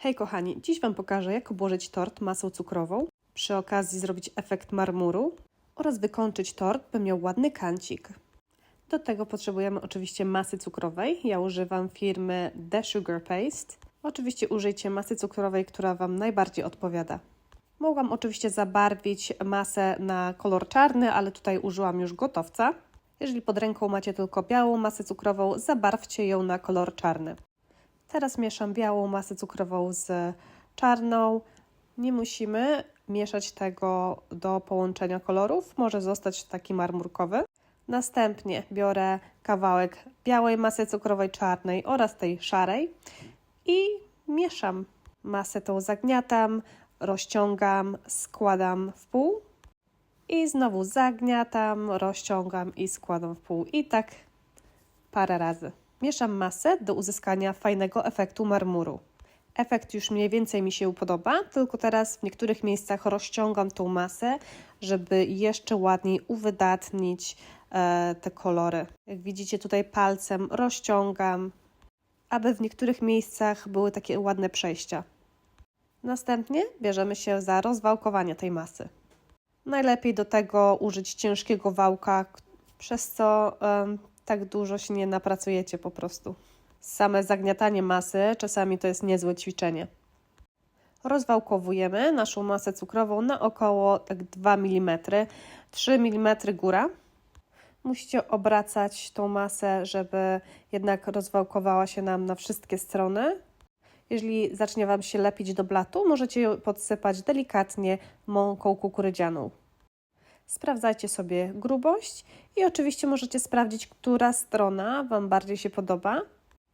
Hej kochani, dziś Wam pokażę jak obłożyć tort masą cukrową, przy okazji zrobić efekt marmuru oraz wykończyć tort, by miał ładny kancik. Do tego potrzebujemy oczywiście masy cukrowej. Ja używam firmy The Sugar Paste. Oczywiście użyjcie masy cukrowej, która Wam najbardziej odpowiada. Mogłam oczywiście zabarwić masę na kolor czarny, ale tutaj użyłam już gotowca. Jeżeli pod ręką macie tylko białą masę cukrową, zabarwcie ją na kolor czarny. Teraz mieszam białą masę cukrową z czarną. Nie musimy mieszać tego do połączenia kolorów, może zostać taki marmurkowy. Następnie biorę kawałek białej masy cukrowej czarnej oraz tej szarej i mieszam. Masę tą zagniatam, rozciągam, składam w pół i znowu zagniatam, rozciągam i składam w pół. I tak parę razy. Mieszam masę do uzyskania fajnego efektu marmuru. Efekt już mniej więcej mi się podoba, tylko teraz w niektórych miejscach rozciągam tą masę, żeby jeszcze ładniej uwydatnić e, te kolory. Jak widzicie tutaj palcem rozciągam, aby w niektórych miejscach były takie ładne przejścia. Następnie bierzemy się za rozwałkowanie tej masy. Najlepiej do tego użyć ciężkiego wałka, przez co tak dużo się nie napracujecie po prostu. Same zagniatanie masy czasami to jest niezłe ćwiczenie. Rozwałkowujemy naszą masę cukrową na około tak 2 mm, 3 mm góra. Musicie obracać tą masę, żeby jednak rozwałkowała się nam na wszystkie strony. Jeżeli zacznie Wam się lepić do blatu, możecie ją podsypać delikatnie mąką kukurydzianą. Sprawdzajcie sobie grubość i oczywiście możecie sprawdzić, która strona Wam bardziej się podoba,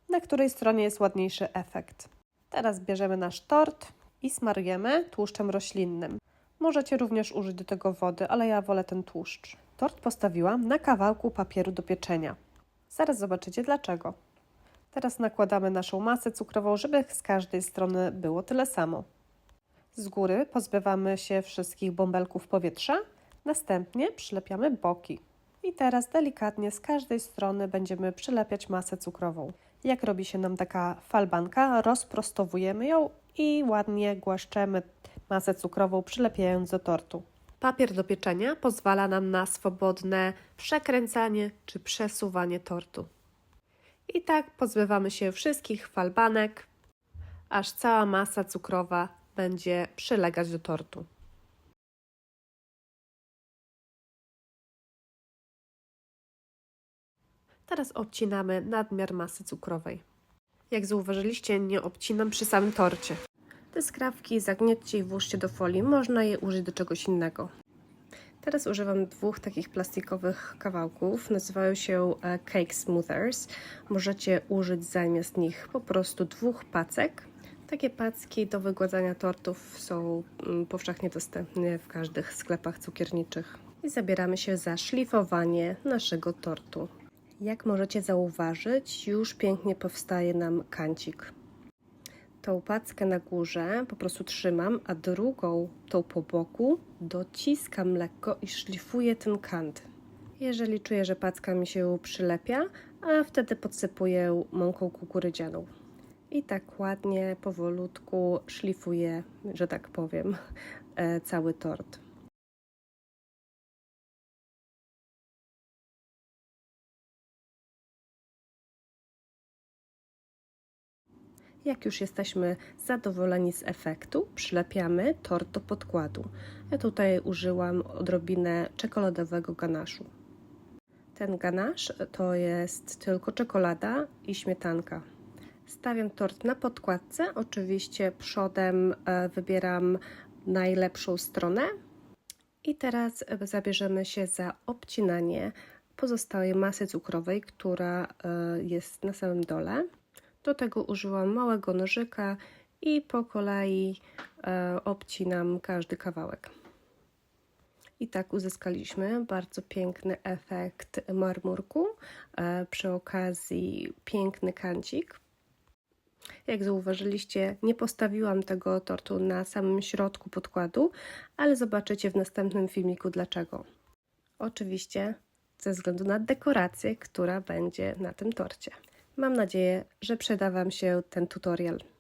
na której stronie jest ładniejszy efekt. Teraz bierzemy nasz tort i smarujemy tłuszczem roślinnym. Możecie również użyć do tego wody, ale ja wolę ten tłuszcz. Tort postawiłam na kawałku papieru do pieczenia. Zaraz zobaczycie dlaczego. Teraz nakładamy naszą masę cukrową, żeby z każdej strony było tyle samo. Z góry pozbywamy się wszystkich bąbelków powietrza, następnie przylepiamy boki. I teraz delikatnie z każdej strony będziemy przylepiać masę cukrową. Jak robi się nam taka falbanka, rozprostowujemy ją i ładnie głaszczemy masę cukrową, przylepiając do tortu. Papier do pieczenia pozwala nam na swobodne przekręcanie czy przesuwanie tortu. I tak pozbywamy się wszystkich falbanek, aż cała masa cukrowa będzie przylegać do tortu. Teraz obcinamy nadmiar masy cukrowej. Jak zauważyliście, nie obcinam przy samym torcie. Te skrawki zagniecie i włóżcie do folii. Można je użyć do czegoś innego. Teraz używam dwóch takich plastikowych kawałków. Nazywają się e, Cake Smoothers. Możecie użyć zamiast nich po prostu dwóch pacek. Takie packi do wygładzania tortów są mm, powszechnie dostępne w każdych sklepach cukierniczych. I zabieramy się za szlifowanie naszego tortu. Jak możecie zauważyć, już pięknie powstaje nam kancik. Tą packę na górze po prostu trzymam, a drugą, tą po boku, dociskam lekko i szlifuję ten kant. Jeżeli czuję, że packa mi się przylepia, a wtedy podsypuję mąką kukurydzianą. I tak ładnie, powolutku szlifuję, że tak powiem, e, cały tort. Jak już jesteśmy zadowoleni z efektu, przylepiamy tort do podkładu. Ja tutaj użyłam odrobinę czekoladowego ganaszu. Ten ganasz to jest tylko czekolada i śmietanka. Stawiam tort na podkładce, oczywiście przodem e, wybieram najlepszą stronę. I teraz zabierzemy się za obcinanie pozostałej masy cukrowej, która e, jest na samym dole. Do tego użyłam małego nożyka i po kolei e, obcinam każdy kawałek. I tak uzyskaliśmy bardzo piękny efekt marmurku, e, przy okazji piękny kancik. Jak zauważyliście, nie postawiłam tego tortu na samym środku podkładu, ale zobaczycie w następnym filmiku dlaczego. Oczywiście ze względu na dekorację, która będzie na tym torcie. Mam nadzieję, że przyda Wam się ten tutorial.